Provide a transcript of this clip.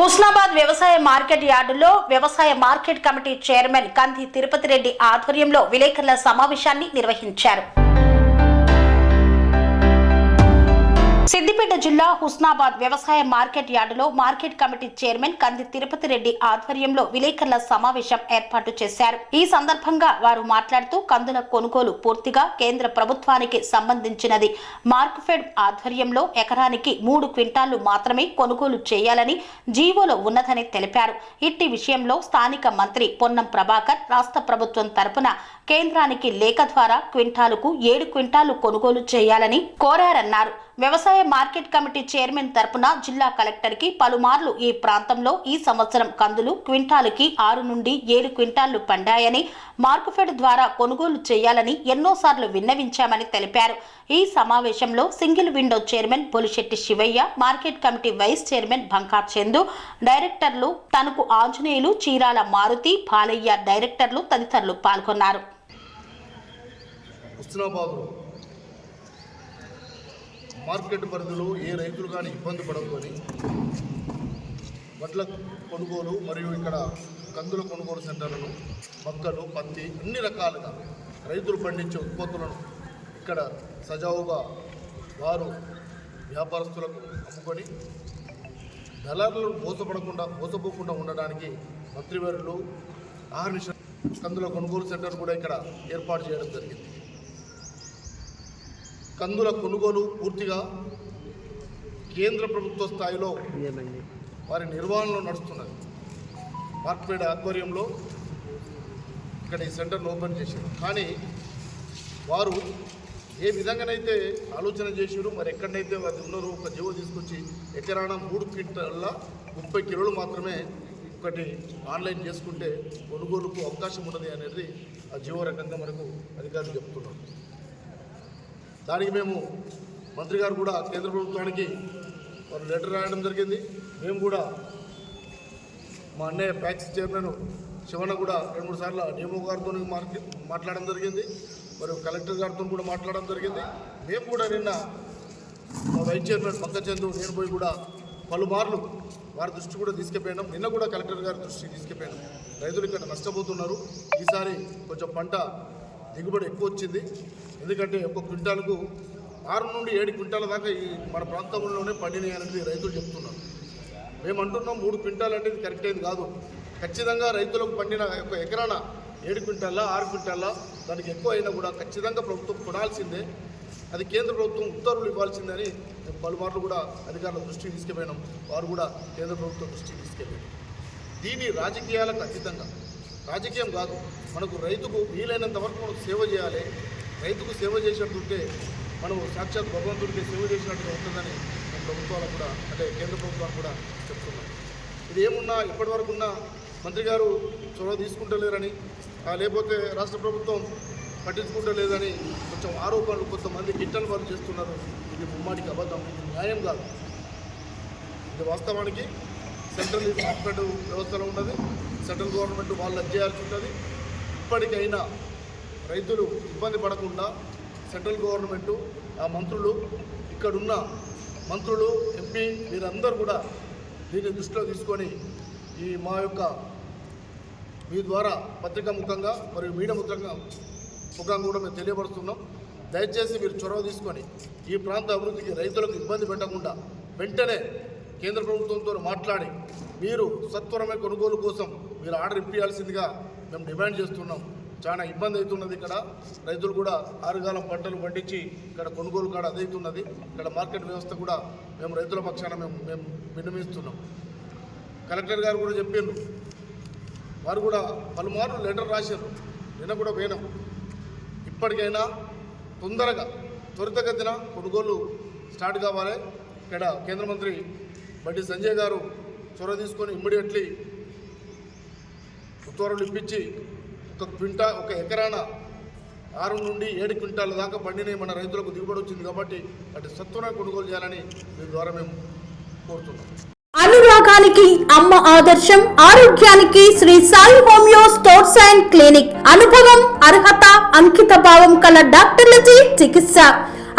హుస్నాబాద్ వ్యవసాయ మార్కెట్ యార్డులో వ్యవసాయ మార్కెట్ కమిటీ చైర్మన్ కంది తిరుపతి రెడ్డి ఆధ్వర్యంలో విలేకరుల సమావేశాన్ని నిర్వహించారు. సిద్దిపేట జిల్లా హుస్నాబాద్ వ్యవసాయ మార్కెట్ యార్డులో మార్కెట్ కమిటీ చైర్మన్ కంది తిరుపతి రెడ్డి ఆధ్వర్యంలో విలేకరుల సమావేశం ఏర్పాటు చేశారు. ఈ సందర్భంగా వారు మాట్లాడుతూ కందుల కొనుగోలు పూర్తిగా కేంద్ర ప్రభుత్వానికి సంబంధించినది. మార్క్ఫెడ్ ఆధ్వర్యంలో ఎకరానికి మూడు క్వింటాళ్ళు మాత్రమే కొనుగోలు చేయాలని జీవోలో ఉన్నదని తెలిపారు. ఇట్టి విషయంలో స్థానిక మంత్రి పొన్నం ప్రభాకర్ రాష్ట్ర ప్రభుత్వం తరపున కేంద్రానికి లేఖ ద్వారా క్వింటాలుకు ఏడు క్వింటాలు కొనుగోలు చేయాలని కోరారన్నారు. వ్యవసాయ మార్కెట్ కమిటీ చైర్మన్ తరపున జిల్లా కలెక్టర్కి పలుమార్లు ఈ ప్రాంతంలో ఈ సంవత్సరం కందులు క్వింటాలుకి ఆరు నుండి ఏడు క్వింటాళ్ళు పండాయని మార్కుఫెడ్ ద్వారా కొనుగోలు చేయాలని ఎన్నోసార్లు విన్నవించామని తెలిపారు. ఈ సమావేశంలో single window chairman Bolisetti Sivayya market committee vice chairman Banka Chandu డైరెక్టర్లు తనకు ఆంజనేయులు చీరాల మారుతి బాలయ్య డైరెక్టర్లు తదితరులు పాల్గొన్నారు. హుస్నాబాద్లో మార్కెట్ పరిధిలో ఏ రైతులు కానీ ఇబ్బంది పడకొని వడ్ల కొనుగోలు మరియు ఇక్కడ కందుల కొనుగోలు సెంటర్లను మొక్కలు పత్తి అన్ని రకాలుగా రైతులు పండించే ఉత్పత్తులను ఇక్కడ సజావుగా వారు వ్యాపారస్తులకు అమ్ముకొని దళారులు మోసపడకుండా మోసపోకుండా ఉండడానికి మంత్రివర్యులు ఆహర్నిశ కందుల కొనుగోలు సెంటర్ కూడా ఇక్కడ ఏర్పాటు చేయడం జరిగింది. కందుల కొనుగోలు పూర్తిగా కేంద్ర ప్రభుత్వ స్థాయిలో వారి నిర్వహణలో నడుస్తున్నది. మార్క్పేట ఆధ్వర్యంలో ఇక్కడ ఈ సెంటర్ను ఓపెన్ చేశారు. కానీ వారు ఏ విధంగానైతే ఆలోచన చేసారు మరి ఎక్కడనైతే వారు ఉన్నారో ఒక జీవో తీసుకొచ్చి ఎకరాన మూడు క్వింటల్ల ముప్పై కిలోలు మాత్రమే ఒకటి ఆన్లైన్ చేసుకుంటే కొనుగోలుకు అవకాశం ఉన్నది అనేది ఆ జీవో రకంగా మనకు అధికారులు చెప్తున్నారు. దానికి మేము మంత్రి గారు కూడా కేంద్ర ప్రభుత్వానికి వారు లెటర్ రాయడం జరిగింది. మేము కూడా మా అన్నయ్య ప్యాక్స్ చైర్మన్ శివన్న కూడా రెండు మూడు సార్లు డిఎంఓ గారితో మాట్లాడడం జరిగింది. మరియు కలెక్టర్ గారితో కూడా మాట్లాడడం జరిగింది. మేము కూడా నిన్న మా వైస్ చైర్మన్ పంకచందు నేను పోయి కూడా పలుమార్లు వారి దృష్టి కూడా తీసుకుపోయినాం నిన్న కూడా కలెక్టర్ గారి దృష్టికి తీసుకుపోయినాం రైతులు ఇక్కడ నష్టపోతున్నారు. ఈసారి కొంచెం పంట దిగుబడి ఎక్కువ వచ్చింది. ఎందుకంటే ఒక క్వింటాలకు ఆరు నుండి ఏడు క్వింటాల దాకా ఈ మన ప్రాంతంలోనే పండినాయి అనేది రైతులు చెప్తున్నారు. మేము అంటున్నాం మూడు క్వింటాలు అంటే ఇది కరెక్ట్ అయింది కాదు. ఖచ్చితంగా రైతులకు పండిన ఒక ఎకరాన ఏడు క్వింటాల ఆరు క్వింటాల దానికి ఎక్కువ అయినా కూడా ఖచ్చితంగా ప్రభుత్వం కొనాల్సిందే. అది కేంద్ర ప్రభుత్వం ఉత్తర్వులు ఇవ్వాల్సిందని పలుమార్లు కూడా అధికారుల దృష్టికి తీసుకుపోయినాం. వారు కూడా కేంద్ర ప్రభుత్వం దృష్టికి తీసుకెళ్ళారు. దీని రాజకీయాలకు అతీతంగా రాజకీయం కాదు. మనకు రైతుకు వీలైనంత వరకు మనకు సేవ చేయాలి. రైతుకు సేవ చేసినట్టుంటే మనం సాక్షాత్ భగవంతుడికి సేవ చేసినట్టుగా ఉంటుందని మేము ప్రభుత్వాలకు కూడా అంటే కేంద్ర ప్రభుత్వాలు కూడా చెప్తున్నాం ఇది ఏమున్నా ఇప్పటివరకు ఉన్న మంత్రి గారు చొరవ తీసుకుంటలేరని లేకపోతే రాష్ట్ర ప్రభుత్వం పట్టించుకుంటలేదని కొంచెం ఆరోపణలు కొంతమంది గిట్టలు వారు చేస్తున్నారు. ఇది ముమ్మాటికి అబద్ధం. ఇది న్యాయం కాదు. ఇది వాస్తవానికి సెంట్రల్ హాస్పిటల్ వ్యవస్థలో ఉన్నది. సెంట్రల్ గవర్నమెంట్ వాళ్ళు చేయాల్సి ఉంటుంది. ఇప్పటికైనా రైతులు ఇబ్బంది పడకుండా సెంట్రల్ గవర్నమెంటు ఆ మంత్రులు ఇక్కడున్న మంత్రులు ఎంపీ వీరందరూ కూడా దీన్ని దృష్టిలో తీసుకొని ఈ మా యొక్క మీ ద్వారా పత్రికా ముఖంగా మరియు మీడియా ముఖంగా ముఖంగా కూడా మేము తెలియపరుస్తున్నాం. దయచేసి మీరు చొరవ తీసుకొని ఈ ప్రాంత అభివృద్ధికి రైతులకు ఇబ్బంది పెట్టకుండా వెంటనే కేంద్ర ప్రభుత్వంతో మాట్లాడి మీరు సత్వరమే కొనుగోలు కోసం మీరు ఆర్డర్ ఇప్పించాల్సిందిగా మేము డిమాండ్ చేస్తున్నాం. చాలా ఇబ్బంది అవుతున్నది ఇక్కడ. రైతులు కూడా ఆరుగాలం పంటలు పండించి ఇక్కడ కొనుగోలు కాడ అదవుతున్నది ఇక్కడ మార్కెట్ వ్యవస్థ కూడా మేము రైతుల పక్షాన మేము మేము విన్నవిస్తున్నాం. కలెక్టర్ గారు కూడా చెప్పారు వారు కూడా పలుమార్లు లెటర్ రాశారు. నిన్న కూడా పోయినాం. ఇప్పటికైనా తొందరగా త్వరితగతిన కొనుగోలు స్టార్ట్ కావాలి. ఇక్కడ కేంద్ర మంత్రి బండి సంజయ్ గారు చొరవ తీసుకొని ఇమ్మీడియట్లీ ఉత్తర్వులు ఇప్పించి ఒక క్వింటా ఒక ఎకరాన ఆరు నుండి ఏడు క్వింటాల దాకా పండినవి మన రైతులకు దిగుబడి వచ్చింది కాబట్టి అటు సత్వన కొనుగోలు చేయాలని దీని ద్వారా మేము కోరుతున్నాం. అనురాగానికి అమ్మ ఆదర్శం ఆరోగ్యానికి Sri Sai homeo sports and clinic. అనుభవం అర్హత అంకిత భావం కల డాక్టర్లచే చికిత్స.